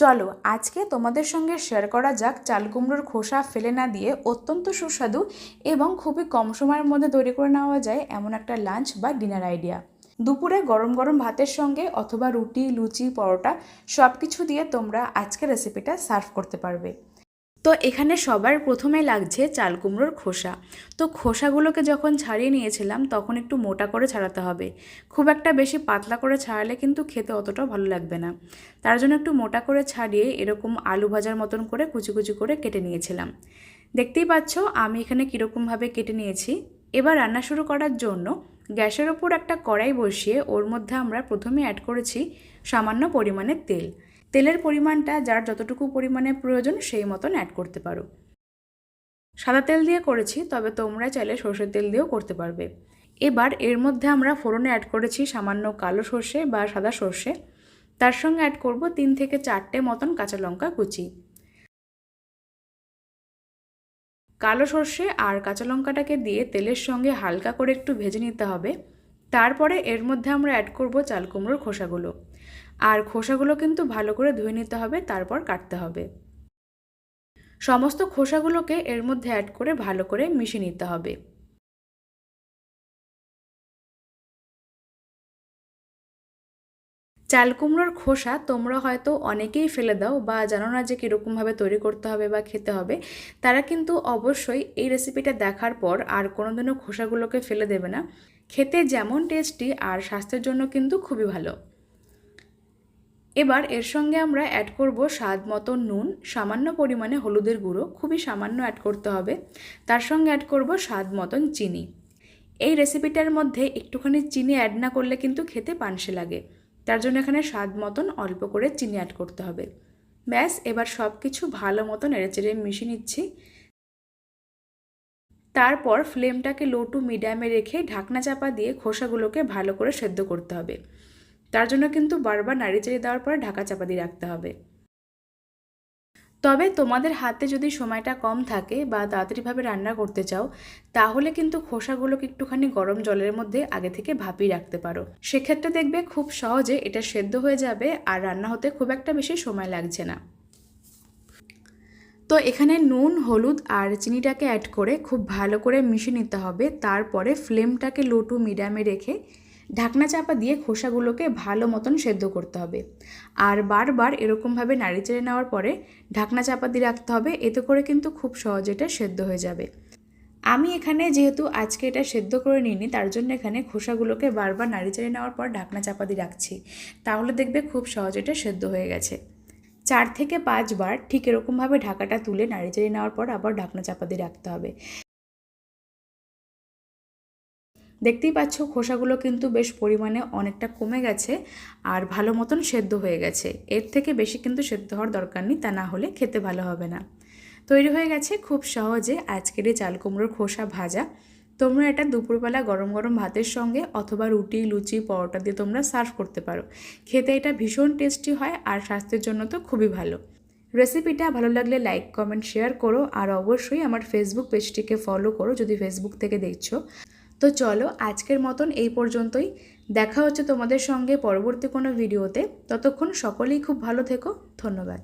চলো, আজকে তোমাদের সঙ্গে শেয়ার করা যাক চাল কুমড়োর খোসা ফেলে না দিয়ে অত্যন্ত সুস্বাদু এবং খুবই কম সময়ের মধ্যে তৈরি করে নেওয়া যায় এমন একটা লাঞ্চ বা ডিনার আইডিয়া দুপুরে গরম গরম ভাতের সঙ্গে অথবা রুটি, লুচি, পরোটা সব কিছু দিয়ে তোমরা আজকের রেসিপিটা সার্ভ করতে পারবে। তো এখানে সবার প্রথমে লাগছে চাল কুমড়োর খোসা। তো খোসাগুলোকে যখন ছাড়িয়ে নিয়েছিলাম, তখন একটু মোটা করে ছাড়াতে হবে। খুব একটা বেশি পাতলা করে ছাড়ালে কিন্তু খেতে অতটা ভালো লাগবে না। তার জন্য একটু মোটা করে ছাড়িয়ে এরকম আলু ভাজার মতন করে কুচি কুচি করে কেটে নিয়েছিলাম। দেখতেই পাচ্ছ আমি এখানে কীরকমভাবে কেটে নিয়েছি। এবার রান্না শুরু করার জন্য গ্যাসের ওপর একটা কড়াই বসিয়ে ওর মধ্যে আমরা প্রথমে অ্যাড করেছি সামান্য পরিমাণের তেল। তেলের পরিমাণটা যার যতটুকু পরিমাণে প্রয়োজন সেই মতন অ্যাড করতে পারো। সাদা তেল দিয়ে করেছি, তবে তোমরা চাইলে সর্ষের তেল দিয়েও করতে পারবে। এবার এর মধ্যে আমরা ফোড়নে অ্যাড করেছি সামান্য কালো সর্ষে বা সাদা সর্ষে। তার সঙ্গে অ্যাড করব তিন থেকে চারটে মতন কাঁচা লঙ্কা কুচি। কালো সর্ষে আর কাঁচা লঙ্কাটাকে দিয়ে তেলের সঙ্গে হালকা করে একটু ভেজে নিতে হবে। তারপরে এর মধ্যে আমরা অ্যাড করব চাল কুমড়োর খোসাগুলো। আর খোসাগুলো কিন্তু ভালো করে ধুয়ে নিতে হবে, তারপর কাটতে হবে। সমস্ত খোসাগুলোকে এর মধ্যে অ্যাড করে ভালো করে মিশিয়ে নিতে হবে। চাল কুমড়োর খোসা তোমরা হয়তো অনেকেই ফেলে দাও বা জানো না যে কীরকমভাবে তৈরি করতে হবে বা খেতে হবে। তারা কিন্তু অবশ্যই এই রেসিপিটা দেখার পর আর কোনোদিনও খোসাগুলোকে ফেলে দেবে না। খেতে যেমন টেস্টি আর স্বাস্থ্যের জন্য কিন্তু খুবই ভালো। এবার এর সঙ্গে আমরা অ্যাড করব স্বাদ মতো নুন, সামান্য পরিমাণে হলুদের গুঁড়ো, খুবই সামান্য অ্যাড করতে হবে। তার সঙ্গে অ্যাড করব স্বাদ মতন চিনি। এই রেসিপিটার মধ্যে একটুখানি চিনি অ্যাড না করলে কিন্তু খেতে পানসে লাগে। তার জন্য এখানে স্বাদ মতন অল্প করে চিনি অ্যাড করতে হবে। ব্যাস, এবার সব কিছু ভালো মতন এড়েচেড়ে মিশিয়ে নিচ্ছি। তারপর ফ্লেমটাকে লো টু মিডিয়ামে রেখে ঢাকনা চাপা দিয়ে খোসাগুলোকে ভালো করে সেদ্ধ করতে হবে। তার জন্য কিন্তু বারবার নাড়ি চাড়িয়ে দেওয়ার পরে ঢাকা চাপা দিয়ে রাখতে হবে। তবে তোমাদের হাতে যদি সময়টা কম থাকে বা তাড়াতাড়িভাবে রান্না করতে চাও, তাহলে কিন্তু খোসাগুলোকে একটুখানি গরম জলের মধ্যে আগে থেকে ভাপিয়ে রাখতে পারো। সেক্ষেত্রে দেখবে খুব সহজে এটা সেদ্ধ হয়ে যাবে আর রান্না হতে খুব একটা বেশি সময় লাগছে না। তো এখানে নুন, হলুদ আর চিনিটাকে অ্যাড করে খুব ভালো করে মিশিয়ে নিতে হবে। তারপরে ফ্লেমটাকে লো টু মিডিয়ামে রেখে ঢাকনা চাপা দিয়ে খোসাগুলোকে ভালো মতন সেদ্ধ করতে হবে। আর বারবার এরকমভাবে নাড়ি চেড়ে নেওয়ার পরে ঢাকনা চাপা দিয়ে রাখতে হবে। এতে করে কিন্তু খুব সহজে এটা সেদ্ধ হয়ে যাবে। আমি এখানে যেহেতু আজকে এটা সেদ্ধ করে নিইনি, তার জন্য এখানে খোসাগুলোকে বারবার নাড়ি চেড়ে নেওয়ার পর ঢাকনা চাপা দিয়ে রাখছি। তাহলে দেখবে খুব সহজে এটা সেদ্ধ হয়ে গেছে। চার থেকে পাঁচবার ঠিক এরকমভাবে ঢাকাটা তুলে নাড়ি চেড়ে নেওয়ার পর আবার ঢাকনা চাপা দিয়ে রাখতে হবে। দেখতেই পাচ্ছ খোসাগুলো কিন্তু বেশ পরিমাণে অনেকটা কমে গেছে আর ভালো মতন সেদ্ধ হয়ে গেছে। এর থেকে বেশি কিন্তু সেদ্ধ হওয়ার দরকার নেই, তা না হলে খেতে ভালো হবে না। তৈরি হয়ে গেছে খুব সহজে আজকের এই চাল কুমড়োর খোসা ভাজা। তোমরা এটা দুপুরবেলা গরম গরম ভাতের সঙ্গে অথবা রুটি, লুচি, পরোটা দিয়ে তোমরা সার্ভ করতে পারো। খেতে এটা ভীষণ টেস্টি হয় আর স্বাস্থ্যের জন্য তো খুবই ভালো। রেসিপিটা ভালো লাগলে লাইক, কমেন্ট, শেয়ার করো আর অবশ্যই আমার ফেসবুক পেজটিকে ফলো করো যদি ফেসবুক থেকে দেখছ। তো চলো আজকের মতন এই পর্যন্তই। দেখা হচ্ছে তোমাদের সঙ্গে পরবর্তী কোনো ভিডিওতে। ততক্ষণ সকলেই খুব ভালো থেকো। ধন্যবাদ।